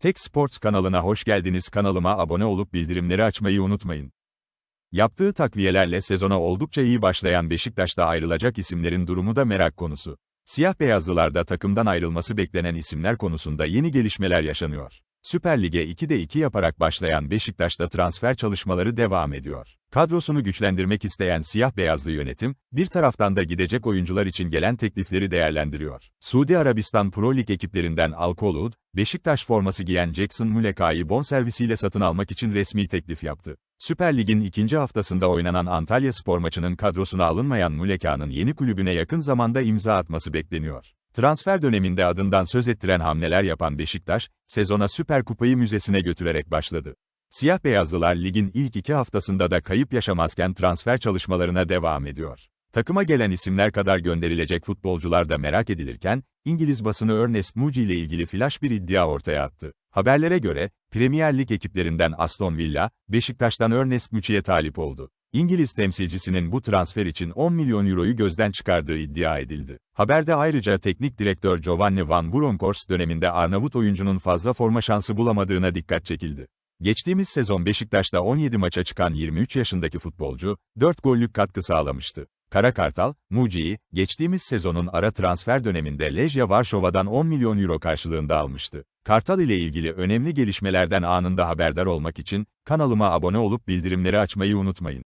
Tek Sports kanalına hoş geldiniz. Kanalıma abone olup bildirimleri açmayı unutmayın. Yaptığı takviyelerle sezona oldukça iyi başlayan Beşiktaş'ta ayrılacak isimlerin durumu da merak konusu. Siyah beyazlılarda takımdan ayrılması beklenen isimler konusunda yeni gelişmeler yaşanıyor. Süper Lig'e 2'de 2 yaparak başlayan Beşiktaş'ta transfer çalışmaları devam ediyor. Kadrosunu güçlendirmek isteyen siyah beyazlı yönetim, bir taraftan da gidecek oyuncular için gelen teklifleri değerlendiriyor. Suudi Arabistan Pro Lig ekiplerinden Al Kolud, Beşiktaş forması giyen Jackson Muleka'yı bonservisiyle satın almak için resmi teklif yaptı. Süper Lig'in ikinci haftasında oynanan Antalya Spor maçının kadrosuna alınmayan Muleka'nın yeni kulübüne yakın zamanda imza atması bekleniyor. Transfer döneminde adından söz ettiren hamleler yapan Beşiktaş, sezona Süper Kupayı müzesine götürerek başladı. Siyah beyazlılar ligin ilk iki haftasında da kayıp yaşamazken transfer çalışmalarına devam ediyor. Takıma gelen isimler kadar gönderilecek futbolcular da merak edilirken, İngiliz basını Ernest Muci ile ilgili flash bir iddia ortaya attı. Haberlere göre, Premier Lig ekiplerinden Aston Villa, Beşiktaş'tan Ernest Muci'ye talip oldu. İngiliz temsilcisinin bu transfer için 10 milyon euroyu gözden çıkardığı iddia edildi. Haberde ayrıca teknik direktör Giovanni Van Bronckhorst döneminde Arnavut oyuncunun fazla forma şansı bulamadığına dikkat çekildi. Geçtiğimiz sezon Beşiktaş'ta 17 maça çıkan 23 yaşındaki futbolcu, 4 gollük katkı sağlamıştı. Kara Kartal, Muci'yi, geçtiğimiz sezonun ara transfer döneminde Lejya Varşova'dan 10 milyon euro karşılığında almıştı. Kartal ile ilgili önemli gelişmelerden anında haberdar olmak için, kanalıma abone olup bildirimleri açmayı unutmayın.